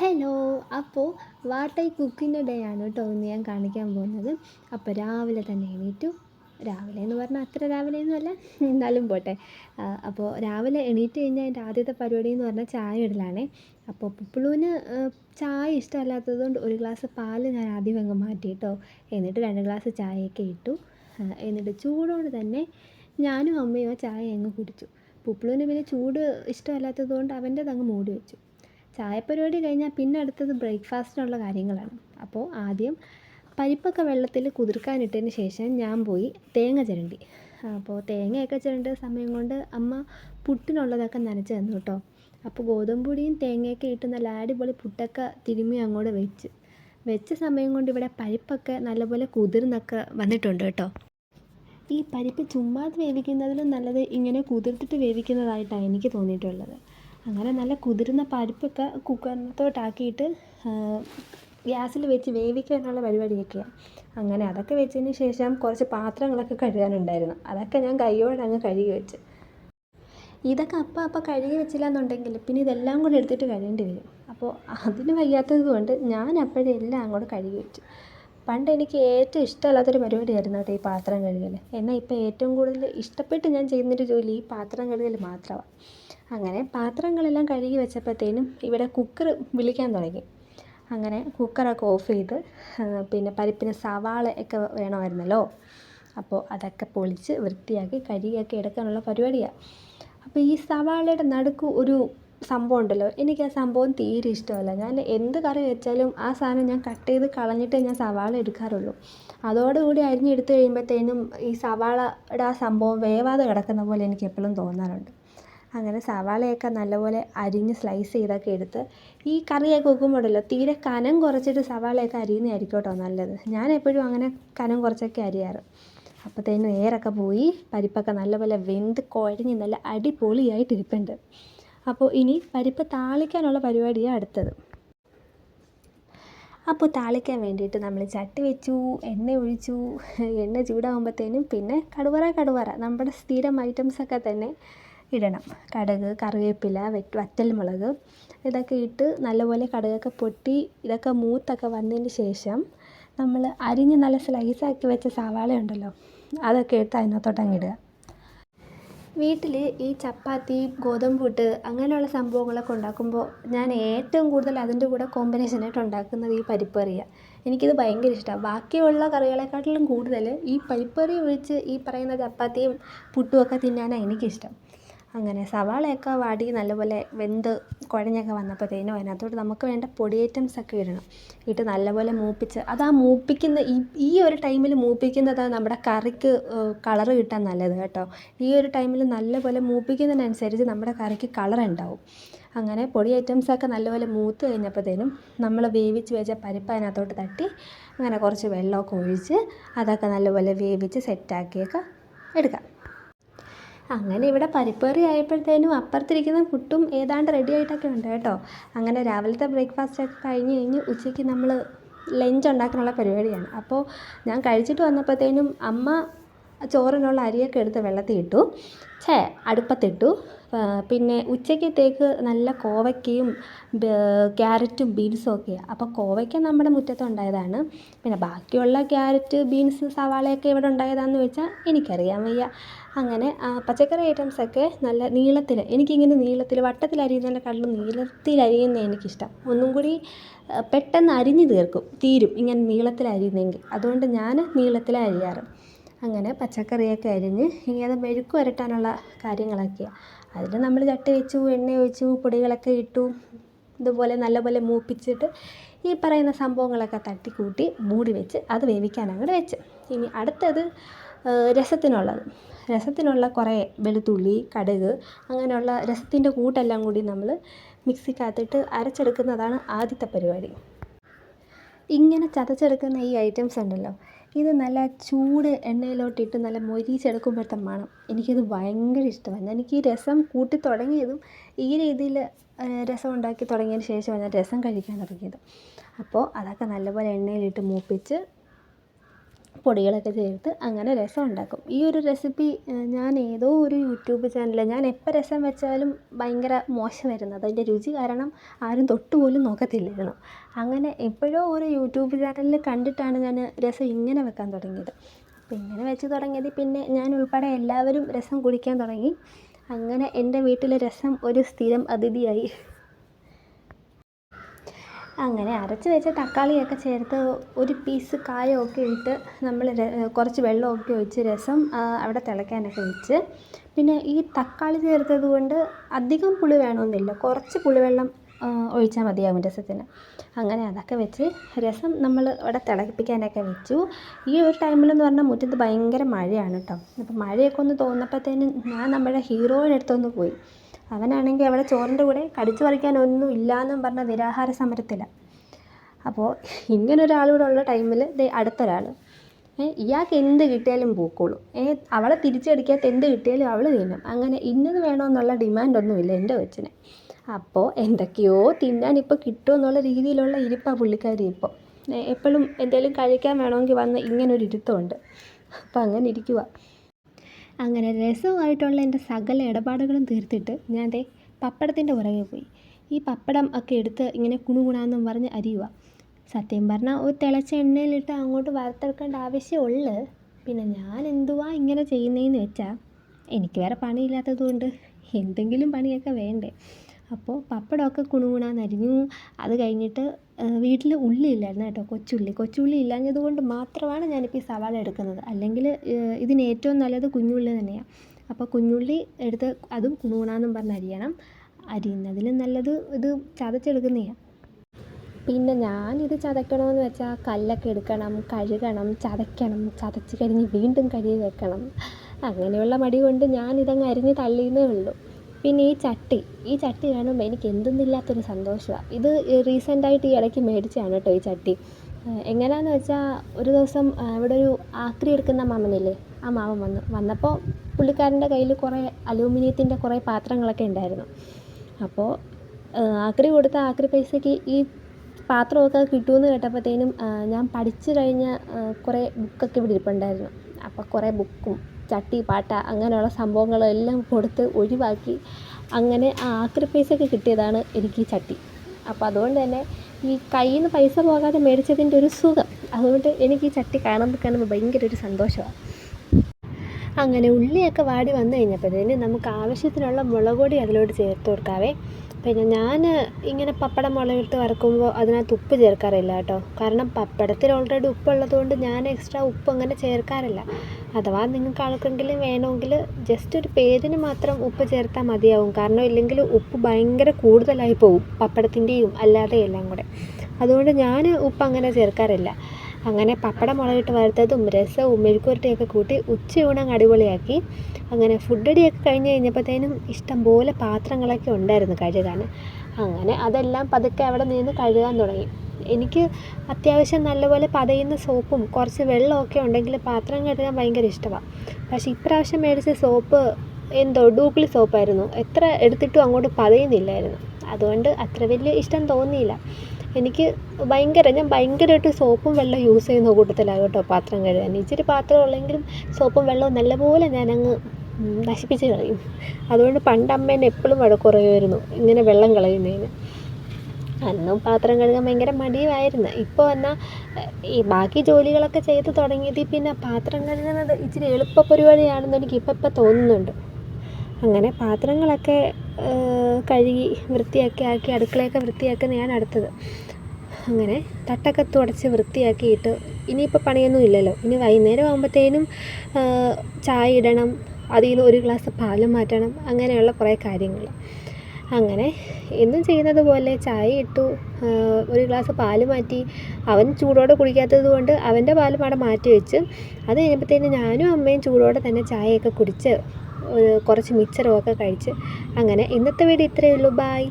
Hello അപ്പോൾ വാട്ടൈ കുക്കിന്റെ day ആണ് കേട്ടോ ഇന്ന് ഞാൻ കാണിക്കാൻ പോകുന്നത്. അപ്പോൾ രാവിലെ തന്നെ എണീറ്റു. രാവിലെ എന്ന് പറഞ്ഞാൽ അത്ര രാവിലെ ഒന്നുമല്ല എന്നാലും പോട്ടെ. അപ്പോൾ രാവിലെ എണീറ്റ് കഴിഞ്ഞാൽ എന്റെ ആദ്യത്തെ പരിപാടി എന്ന് പറഞ്ഞാൽ ചായ ഇടലാണേ. അപ്പോൾ പുപ്പിളുവിന് ചായ ഇഷ്ടമല്ലാത്തതുകൊണ്ട് ഒരു ഗ്ലാസ് പാൽ ഞാൻ ആദ്യം അങ്ങ് മാറ്റി കേട്ടോ. എന്നിട്ട് രണ്ട് ഗ്ലാസ് ചായയൊക്കെ ഇട്ടു. എന്നിട്ട് ചൂടോട് തന്നെ ഞാനും അമ്മയും ചായ അങ്ങ് കുടിച്ചു. പുപ്പിളുവിന് പിന്നെ ചൂട് ഇഷ്ടമല്ലാത്തത് കൊണ്ട് അത് അങ്ങ് മൂടി വെച്ചു. ചായപ്പരിപാടി കഴിഞ്ഞാൽ പിന്നെ അടുത്തത് ബ്രേക്ക്ഫാസ്റ്റിനുള്ള കാര്യങ്ങളാണ്. അപ്പോൾ ആദ്യം പരിപ്പൊക്കെ വെള്ളത്തിൽ കുതിർക്കാനിട്ടതിന് ശേഷം ഞാൻ പോയി തേങ്ങ ചിരണ്ടി. അപ്പോൾ തേങ്ങയൊക്കെ ചിരണ്ട സമയം കൊണ്ട് അമ്മ പുട്ടിനുള്ളതൊക്കെ നനച്ച് തന്നു കേട്ടോ. അപ്പോൾ ഗോതമ്പ് പൊടിയും തേങ്ങയൊക്കെ ഇട്ട് നല്ല അടിപൊളി പുട്ടൊക്കെ തിരുമ്മി അങ്ങോട്ട് വെച്ച്. വെച്ച സമയം കൊണ്ട് ഇവിടെ പരിപ്പൊക്കെ നല്ലപോലെ കുതിർന്നൊക്കെ വന്നിട്ടുണ്ട് കേട്ടോ. ഈ പരിപ്പ് ചുമ്മാതെ വേവിക്കുന്നതിലും നല്ലത് ഇങ്ങനെ കുതിർത്തിട്ട് വേവിക്കുന്നതായിട്ടാണ് എനിക്ക് തോന്നിയിട്ടുള്ളത്. അങ്ങനെ നല്ല കുതിരുന്ന പരിപ്പൊക്കെ കുക്കറിനകത്തോട്ടാക്കിയിട്ട് ഗ്യാസിൽ വെച്ച് വേവിക്കുക എന്നുള്ള പരിപാടിയൊക്കെയാണ് അങ്ങനെ അതൊക്കെ വെച്ചതിന് ശേഷം കുറച്ച് പാത്രങ്ങളൊക്കെ കഴുകാനുണ്ടായിരുന്നു. അതൊക്കെ ഞാൻ കൈയോടെ അങ്ങ് കഴുകി വെച്ച്. ഇതൊക്കെ അപ്പം അപ്പം കഴുകി വെച്ചില്ല എന്നുണ്ടെങ്കിൽ പിന്നെ ഇതെല്ലാം കൂടെ എടുത്തിട്ട് കഴിയേണ്ടി വരും. അപ്പോൾ അതിന് വയ്യാത്തത് കൊണ്ട് ഞാൻ അപ്പോഴേ എല്ലാം അങ്ങോട്ട് കഴുകി വെച്ചു. പണ്ട് എനിക്ക് ഏറ്റവും ഇഷ്ടമല്ലാത്തൊരു പരിപാടിയായിരുന്നു കേട്ടോ ഈ പാത്രം കഴുകൽ എന്നാൽ ഇപ്പോൾ ഏറ്റവും കൂടുതൽ ഇഷ്ടപ്പെട്ട് ഞാൻ ചെയ്യുന്നൊരു ജോലി ഈ പാത്രം കഴുകൽ മാത്രമാണ്. അങ്ങനെ പാത്രങ്ങളെല്ലാം കഴുകി വെച്ചപ്പോഴത്തേനും ഇവിടെ കുക്കർ വിളിക്കാൻ തുടങ്ങി. അങ്ങനെ കുക്കറൊക്കെ ഓഫ് ചെയ്ത് പിന്നെ പരിപ്പിന് സവാള ഒക്കെ വേണമായിരുന്നല്ലോ. അപ്പോൾ അതൊക്കെ പൊളിച്ച് വൃത്തിയാക്കി കഴുകിയൊക്കെ എടുക്കാനുള്ള പരിപാടിയാണ് അപ്പോൾ ഈ സവാളയുടെ നടുക്ക് ഒരു സംഭവം ഉണ്ടല്ലോ. എനിക്ക് ആ സംഭവം തീരെ ഇഷ്ടമല്ല. ഞാൻ എന്ത് കറി വെച്ചാലും ആ സാധനം ഞാൻ കട്ട് ചെയ്ത് കളഞ്ഞിട്ടേ ഞാൻ സവാള എടുക്കാറുള്ളൂ. അതോടുകൂടി അരിഞ്ഞെടുത്ത് കഴിയുമ്പോഴത്തേനും ഈ സവാളയുടെ ആ സംഭവം വേവാതെ കിടക്കുന്ന പോലെ എനിക്ക് എപ്പോഴും തോന്നാറുണ്ട്. അങ്ങനെ സവാളയൊക്കെ നല്ലപോലെ അരിഞ്ഞ് സ്ലൈസ് ചെയ്തൊക്കെ എടുത്ത് ഈ കറിയൊക്കെ വെക്കുമ്പോഴല്ലോ തീരെ കനം കുറച്ചിട്ട് സവാളയൊക്കെ അരിയുന്നതായിരിക്കും കേട്ടോ നല്ലത്. ഞാൻ എപ്പോഴും അങ്ങനെ കനം കുറച്ചൊക്കെ അരിയാറ്. അപ്പോഴത്തേനും എയറൊക്കെ പോയി പരിപ്പൊക്കെ നല്ലപോലെ വെന്ത് കുഴഞ്ഞ് നല്ല അടിപൊളിയായിട്ടിരിപ്പുണ്ട്. അപ്പോൾ ഇനി പരിപ്പ് താളിക്കാനുള്ള പരിപാടിയാണ് അടുത്തത്. അപ്പോൾ താളിക്കാൻ വേണ്ടിയിട്ട് നമ്മൾ ചട്ടി വെച്ചു എണ്ണ ഒഴിച്ചു എണ്ണ ചൂടാകുമ്പോഴത്തേനും പിന്നെ കടുവറ കടുവറ നമ്മുടെ സ്ഥിരം ഐറ്റംസൊക്കെ തന്നെ ഇടണം. കടുക് കറിവേപ്പില വറ്റൽമുളക് ഇതൊക്കെ ഇട്ട് നല്ലപോലെ കടുകൊക്കെ പൊട്ടി ഇതൊക്കെ മൂത്തൊക്കെ വന്നതിന് ശേഷം നമ്മൾ അരിഞ്ഞ് നല്ല സ്ലൈസാക്കി വെച്ച സവാള ഉണ്ടല്ലോ അതൊക്കെ എടുത്ത് അതിനകത്തോട്ട് അങ്ങ് ഇടുക. വീട്ടിൽ ഈ ചപ്പാത്തി ഗോതമ്പ് പുട്ട് അങ്ങനെയുള്ള സംഭവങ്ങളൊക്കെ ഉണ്ടാക്കുമ്പോൾ ഞാൻ ഏറ്റവും കൂടുതൽ അതിന്റെ കൂടെ കോമ്പിനേഷനായിട്ട് ഉണ്ടാക്കുന്നത് ഈ പരിപ്പറിയാണ് എനിക്കിത് ഭയങ്കര ഇഷ്ടമാണ് ബാക്കിയുള്ള കറികളെക്കാട്ടിലും കൂടുതൽ ഈ പരിപ്പറി ഒഴിച്ച് ഈ പറയുന്ന ചപ്പാത്തിയും പുട്ടുമൊക്കെ തിന്നാനാണ് എനിക്കിഷ്ടം. അങ്ങനെ സവാളയൊക്കെ വാടി നല്ലപോലെ വെന്ത് കുഴഞ്ഞൊക്കെ വന്നപ്പോഴത്തേനും അതിനകത്തോട്ട് നമുക്ക് വേണ്ട പൊടി ഐറ്റംസ് ഒക്കെ ഇടണം. ഇട്ട് നല്ലപോലെ മൂപ്പിച്ച് അത് ആ മൂപ്പിക്കുന്ന ഈ ഈ ഒരു ടൈമിൽ മൂപ്പിക്കുന്നതാണ് നമ്മുടെ കറിക്ക് കളർ കിട്ടാൻ നല്ലത് കേട്ടോ. ഈ ഒരു ടൈമിൽ നല്ലപോലെ മൂപ്പിക്കുന്നതിനനുസരിച്ച് നമ്മുടെ കറിക്ക് കളർ ഉണ്ടാവും. അങ്ങനെ പൊടി ഐറ്റംസൊക്കെ നല്ലപോലെ മൂത്ത് കഴിഞ്ഞപ്പോഴത്തേനും നമ്മൾ വേവിച്ച് വെച്ച പരിപ്പ് അതിനകത്തോട്ട് തട്ടി അങ്ങനെ കുറച്ച് വെള്ളമൊക്കെ ഒഴിച്ച് അതൊക്കെ നല്ലപോലെ വേവിച്ച് സെറ്റാക്കിയൊക്കെ എടുക്കാം. അങ്ങനെ ഇവിടെ പരിപ്പ് കറി ആയപ്പോഴത്തേനും അപ്പുറത്തിരിക്കുന്ന പുട്ടും ഏതാണ്ട് റെഡി ആയിട്ടൊക്കെ ഉണ്ട് കേട്ടോ. അങ്ങനെ രാവിലത്തെ ബ്രേക്ക്ഫാസ്റ്റ് ഒക്കെ കഴിഞ്ഞ് കഴിഞ്ഞ് ഉച്ചയ്ക്ക് നമ്മൾ ലഞ്ച് ഉണ്ടാക്കാനുള്ള പരിപാടിയാണ്. അപ്പോൾ ഞാൻ കഴിച്ചിട്ട് വന്നപ്പോഴത്തേനും അമ്മ ചോറിനുള്ള അരിയൊക്കെ എടുത്ത് വെള്ളത്തിൽ ഇട്ടു ഛേ. അടുപ്പത്തിട്ടു. പിന്നെ ഉച്ചക്കത്തേക്ക് നല്ല കോവയ്ക്കയും ക്യാരറ്റും ബീൻസും ഒക്കെ. അപ്പോൾ കോവയ്ക്ക നമ്മുടെ മുറ്റത്തുണ്ടായതാണ്. പിന്നെ ബാക്കിയുള്ള ക്യാരറ്റ് ബീൻസ് സവാളയൊക്കെ ഇവിടെ ഉണ്ടായതാണെന്ന് വെച്ചാൽ എനിക്കറിയാൻ വയ്യ. അങ്ങനെ പച്ചക്കറി ഐറ്റംസൊക്കെ നല്ല നീളത്തിൽ എനിക്കിങ്ങനെ നീളത്തിൽ വട്ടത്തിൽ അരിയുന്നതിനെക്കാട്ടിലും നീളത്തിൽ അരിയുന്ന എനിക്കിഷ്ടം. ഒന്നും കൂടി പെട്ടെന്ന് അരിഞ്ഞു തീർക്കും തീരും ഇങ്ങനെ നീളത്തിൽ അരിയുന്നെങ്കിൽ. അതുകൊണ്ട് ഞാൻ നീളത്തിൽ അരിയാറ്. അങ്ങനെ പച്ചക്കറിയൊക്കെ അരിഞ്ഞ് ഇനി അത് മെഴുക്ക് വരട്ടാനുള്ള കാര്യങ്ങളൊക്കെയാണ് അതിൽ നമ്മൾ ചട്ടി വെച്ചു എണ്ണ ഒഴിച്ചു പൊടികളൊക്കെ ഇട്ടു ഇതുപോലെ നല്ലപോലെ മൂപ്പിച്ചിട്ട് ഈ പറയുന്ന സംഭവങ്ങളൊക്കെ തട്ടിക്കൂട്ടി മൂടി വെച്ച് അത് വേവിക്കാൻ അങ്ങോട്ട് വെച്ച്. ഇനി അടുത്തത് രസത്തിനുള്ളത്. രസത്തിനുള്ള കുറേ വെളുത്തുള്ളി കടുക് അങ്ങനെയുള്ള രസത്തിന്റെ കൂട്ടെല്ലാം കൂടി നമ്മൾ മിക്സിക്കകത്തിട്ട് അരച്ചെടുക്കുന്നതാണ് ആദ്യത്തെ പരിപാടി. ഇങ്ങനെ ചതച്ചെടുക്കുന്ന ഈ ഐറ്റംസ് ഉണ്ടല്ലോ ഇത് നല്ല ചൂട് എണ്ണയിലോട്ടിട്ട് നല്ല മൊരീച്ചെടുക്കുമ്പോഴത്തെ മണം. എനിക്കത് ഭയങ്കര ഇഷ്ടമാണ്. എനിക്ക് ഈ രസം കൂട്ടി തുടങ്ങിയതും ഈ രീതിയിൽ രസം ഉണ്ടാക്കി തുടങ്ങിയതിന് ശേഷമാണ് ഞാൻ രസം കഴിക്കാൻ തുടങ്ങിയത്. അപ്പോൾ അതൊക്കെ നല്ലപോലെ എണ്ണയിലിട്ട് മൂപ്പിച്ച് പൊടികളൊക്കെ ചേർത്ത് അങ്ങനെ രസം ഉണ്ടാക്കും. ഈ ഒരു റെസിപ്പി ഞാൻ ഏതോ ഒരു യൂട്യൂബ് ചാനലിൽ ഞാൻ എപ്പോൾ രസം വെച്ചാലും ഭയങ്കര മോശമായിരുന്നു അതിന്റെ രുചി കാരണം ആരും തൊട്ട് പോലും നോക്കത്തില്ലായിരുന്നു. അങ്ങനെ എപ്പോഴോ ഒരു യൂട്യൂബ് ചാനലിൽ കണ്ടിട്ടാണ് ഞാൻ രസം ഇങ്ങനെ വെക്കാൻ തുടങ്ങിയത്. അപ്പോൾ ഇങ്ങനെ വെച്ച് തുടങ്ങിയത് പിന്നെ ഞാൻ ഉൾപ്പെടെ എല്ലാവരും രസം കുടിക്കാൻ തുടങ്ങി. അങ്ങനെ എന്റെ വീട്ടിലെ രസം ഒരു സ്ഥിരം അതിഥിയായി. അങ്ങനെ അരച്ച് വെച്ച തക്കാളിയൊക്കെ ചേർത്ത് ഒരു പീസ് കായമൊക്കെ ഇട്ട് നമ്മൾ കുറച്ച് വെള്ളമൊക്കെ ഒഴിച്ച് രസം അവിടെ തിളയ്ക്കാനൊക്കെ വെച്ച് പിന്നെ ഈ തക്കാളി ചേർത്തത് കൊണ്ട് അധികം പുളി വേണമെന്നില്ല. കുറച്ച് പുളിവെള്ളം ഒഴിച്ചാൽ മതിയാവും രസത്തിന് അങ്ങനെ അതൊക്കെ വെച്ച് രസം നമ്മൾ അവിടെ തിളപ്പിക്കാനൊക്കെ വെച്ചു. ഈ ഒരു ടൈമിലെന്ന് പറഞ്ഞാൽ മുറ്റത്ത് ഭയങ്കര മഴയാണ് കേട്ടോ അപ്പോൾ മഴയൊക്കെ ഒന്ന് തോന്നപ്പോഴത്തേനും ഞാൻ നമ്മുടെ ഹീറോയുടെ അടുത്തൊന്ന് പോയി. അവനാണെങ്കിൽ അവിടെ ചോറിന്റെ കൂടെ കടിച്ചു പറിക്കാനൊന്നും ഇല്ലയെന്നും പറഞ്ഞ നിരാഹാര സമരത്തിലാണ് അപ്പോൾ ഇങ്ങനെ ഒരാളൂടെ ഉള്ള ടൈമിൽ അടുത്തൊരാൾ ഇയാൾക്ക് എന്ത് കിട്ടിയാലും പോക്കോളൂ. ഏ അവളെ തിരിച്ചടിക്കാത്ത എന്ത് കിട്ടിയാലും അവൾ തിന്നും. അങ്ങനെ ഇന്നത് വേണമെന്നുള്ള ഡിമാൻഡൊന്നുമില്ല എന്റെ കൊച്ചിന്. അപ്പോൾ എന്തൊക്കെയോ തിന്നാൻ ഇപ്പോൾ കിട്ടുമെന്നുള്ള രീതിയിലുള്ള ഇരിപ്പാണ് പുള്ളിക്കാരി ഇപ്പോൾ എപ്പോഴും എന്തെങ്കിലും കഴിക്കാൻ വേണമെങ്കിൽ വന്ന് ഒരു ഇരുത്തമുണ്ട്. അപ്പോൾ അങ്ങനെ ഇരിക്കുക അങ്ങനെ രസമായിട്ടുള്ള എന്റെ സകല ഇടപാടുകളും തീർത്തിട്ട് ഞാൻ ദേ പപ്പടത്തിന്റെ പുറകെ പോയി. ഈ പപ്പടം ഒക്കെ എടുത്ത് ഇങ്ങനെ കുണുകുണാന്നും പറഞ്ഞ് അരിയുക സത്യം പറഞ്ഞാൽ ഒരു തിളച്ച എണ്ണയിലിട്ട് അങ്ങോട്ട് വറുത്തെടുക്കേണ്ട ആവശ്യമുള്ളു. പിന്നെ ഞാൻ എന്തുവാ ഇങ്ങനെ ചെയ്യുന്നതെന്ന് വെച്ചാൽ എനിക്ക് വേറെ പണിയില്ലാത്തത് കൊണ്ട് എന്തെങ്കിലും പണിയൊക്കെ വേണ്ടേ. അപ്പോൾ പപ്പടമൊക്കെ കുണുകുണാന്ന് അരിഞ്ഞു. അത് കഴിഞ്ഞിട്ട് വീട്ടിൽ ഉള്ളി ഇല്ലായിരുന്നു കേട്ടോ കൊച്ചുള്ളി. കൊച്ചുള്ളി ഇല്ലാഞ്ഞത് കൊണ്ട് മാത്രമാണ് ഞാനിപ്പോൾ ഈ സവാള എടുക്കുന്നത്. അല്ലെങ്കിൽ ഇതിന് ഏറ്റവും നല്ലത് കുഞ്ഞുള്ളി തന്നെയാണ് അപ്പോൾ കുഞ്ഞുള്ളി എടുത്ത് അതും കുണുകുണാന്നും പറഞ്ഞ് അരിയണം. അരിയുന്നതിലും നല്ലത് ഇത് ചതച്ചെടുക്കുന്നതാണ് പിന്നെ ഞാനിത് ചതക്കണമെന്ന് വെച്ചാൽ കല്ലൊക്കെ എടുക്കണം കഴുകണം ചതയ്ക്കണം ചതച്ച് കഴിഞ്ഞ് വീണ്ടും കഴുകി വെക്കണം. അങ്ങനെയുള്ള മടി കൊണ്ട് ഞാനിതങ്ങ് അരിഞ്ഞ് തള്ളിയെന്നേ ഉള്ളൂ. പിന്നെ ഈ ചട്ടി ഈ ചട്ടി കാണുമ്പോൾ എനിക്ക് എന്തെന്നില്ലാത്തൊരു സന്തോഷമാണ് ഇത് റീസെന്റായിട്ട് ഈ ഇടയ്ക്ക് മേടിച്ചതാണ് കേട്ടോ ഈ ചട്ടി. എങ്ങനെയാണെന്ന് വെച്ചാൽ ഒരു ദിവസം ഇവിടെ ഒരു ആക്രി എടുക്കുന്ന മാമനില്ലേ ആ മാമൻ വന്നു വന്നപ്പോൾ പുള്ളിക്കാരന്റെ കയ്യിൽ കുറേ അലൂമിനിയത്തിന്റെ കുറേ പാത്രങ്ങളൊക്കെ ഉണ്ടായിരുന്നു. അപ്പോൾ ആക്രി കൊടുത്ത ആക്രി പൈസയ്ക്ക് ഈ പാത്രമൊക്കെ കിട്ടുമെന്ന് കേട്ടപ്പോഴത്തേനും ഞാൻ പഠിച്ചു കഴിഞ്ഞ കുറേ ബുക്കൊക്കെ ഇവിടെ ഇരിപ്പുണ്ടായിരുന്നു. അപ്പോൾ കുറേ ബുക്കും ചട്ടി പാട്ട അങ്ങനെയുള്ള സംഭവങ്ങളെല്ലാം കൊടുത്ത് ഒഴിവാക്കി അങ്ങനെ ആ ആക്രി പൈസയ്ക്ക് കിട്ടിയതാണ് എനിക്ക് ഈ ചട്ടി. അപ്പോൾ അതുകൊണ്ട് തന്നെ ഈ കയ്യിൽ നിന്ന് പൈസ പോകാതെ മേടിച്ചതിന്റെ ഒരു സുഖം. അതുകൊണ്ട് എനിക്ക് ഈ ചട്ടി കാണുമ്പോൾ കാണുമ്പോൾ ഭയങ്കര ഒരു സന്തോഷമാണ്. അങ്ങനെ ഉള്ളിയൊക്കെ വാടി വന്നു കഴിഞ്ഞപ്പോഴത്തേന് നമുക്ക് ആവശ്യത്തിനുള്ള മുളക് പൊടി അതിലോട്ട് ചേർത്ത് കൊടുക്കാവേ. പിന്നെ ഞാൻ ഇങ്ങനെ പപ്പടം മുളകിട്ട് വറക്കുമ്പോൾ അതിനകത്ത് ഉപ്പ് ചേർക്കാറില്ല കേട്ടോ. കാരണം പപ്പടത്തിൽ ഓൾറെഡി ഉപ്പുള്ളത് കൊണ്ട് ഞാൻ എക്സ്ട്രാ ഉപ്പ് അങ്ങനെ ചേർക്കാറില്ല. അഥവാ നിങ്ങൾക്ക് ആർക്കെങ്കിലും വേണമെങ്കിൽ ജസ്റ്റ് ഒരു പേരിന് മാത്രം ഉപ്പ് ചേർത്താൽ മതിയാവും. കാരണം ഇല്ലെങ്കിൽ ഉപ്പ് ഭയങ്കര കൂടുതലായി പോകും പപ്പടത്തിന്റെയും അല്ലാതെ എല്ലാം കൂടെ. അതുകൊണ്ട് ഞാൻ ഉപ്പ് അങ്ങനെ ചേർക്കാറില്ല. അങ്ങനെ പപ്പടം മുളകിട്ട് വറുത്തതും രസവും മെഴുക്കുവരട്ടിയൊക്കെ കൂട്ടി ഉച്ചയൂണം അടിപൊളിയാക്കി. അങ്ങനെ ഫുഡ് അടിയൊക്കെ കഴിഞ്ഞ് കഴിഞ്ഞപ്പോഴത്തേനും ഇഷ്ടംപോലെ പാത്രങ്ങളൊക്കെ ഉണ്ടായിരുന്നു കഴുകാൻ. അങ്ങനെ അതെല്ലാം പതുക്കെ അവിടെ നിന്ന് കഴുകാൻ തുടങ്ങി. എനിക്ക് അത്യാവശ്യം നല്ലപോലെ പതയുന്ന സോപ്പും കുറച്ച് വെള്ളമൊക്കെ ഉണ്ടെങ്കിൽ പാത്രം കഴുകാൻ ഭയങ്കര ഇഷ്ടമാണ്. പക്ഷേ ഇപ്രാവശ്യം മേടിച്ച സോപ്പ് എന്തോ ഡൂപ്ലി സോപ്പായിരുന്നു. എത്ര എടുത്തിട്ടും അങ്ങോട്ട് പതയുന്നില്ലായിരുന്നു. അതുകൊണ്ട് അത്ര വലിയ ഇഷ്ടം തോന്നിയില്ല. എനിക്ക് ഭയങ്കര ഞാൻ ഭയങ്കരമായിട്ട് സോപ്പും വെള്ളവും യൂസ് ചെയ്യുന്ന കൂട്ടത്തിലാണ് കേട്ടോ പാത്രം കഴുകാൻ. ഇച്ചിരി പാത്രം ഉള്ളെങ്കിലും സോപ്പും വെള്ളവും നല്ലപോലെ ഞാനങ്ങ് നശിപ്പിച്ച് കളയും. അതുകൊണ്ട് പണ്ട് അമ്മേനെ എപ്പോഴും വഴക്കുറയുമായിരുന്നു ഇങ്ങനെ വെള്ളം കളയുന്നതിന് അന്നും പാത്രം കഴുകാൻ ഭയങ്കര മടിയുമായിരുന്നു. ഇപ്പോൾ എന്നാൽ ഈ ബാക്കി ജോലികളൊക്കെ ചെയ്ത് തുടങ്ങിയതിൽ പിന്നെ പാത്രം കഴുകുന്നത് ഇച്ചിരി എളുപ്പ പരിപാടിയാണെന്ന് എനിക്ക് ഇപ്പം ഇപ്പം തോന്നുന്നുണ്ട്. അങ്ങനെ പാത്രങ്ങളൊക്കെ കഴുകി വൃത്തിയാക്കി ആക്കി അടുക്കളയൊക്കെ വൃത്തിയാക്കുന്നതാണ് അടുത്തത്. അങ്ങനെ തട്ടൊക്കെ തുടച്ച് വൃത്തിയാക്കിയിട്ട് ഇനിയിപ്പോൾ പണിയൊന്നും ഇല്ലല്ലോ. ഇനി വൈകുന്നേരം ആകുമ്പോഴത്തേനും ചായ ഇടണം അതിൽ നിന്ന് ഒരു ഗ്ലാസ് പാൽ മാറ്റണം അങ്ങനെയുള്ള കുറേ കാര്യങ്ങൾ. അങ്ങനെ എന്നും ചെയ്യുന്നത് പോലെ ചായ ഇട്ടു ഒരു ഗ്ലാസ് പാൽ മാറ്റി. അവൻ ചൂടോടെ കുടിക്കാത്തത് കൊണ്ട് അവന്റെ പാലും അവിടെ മാറ്റി വെച്ച്. അത് കഴിഞ്ഞപ്പോഴത്തേന് ഞാനും അമ്മയും ചൂടോടെ തന്നെ ചായയൊക്കെ കുടിച്ച് കുറച്ച് മിച്ചറും ഒക്കെ കഴിച്ച്. അങ്ങനെ ഇന്നത്തെ വീഡിയോ ഇത്രയേ ഉള്ളൂ. ബായ്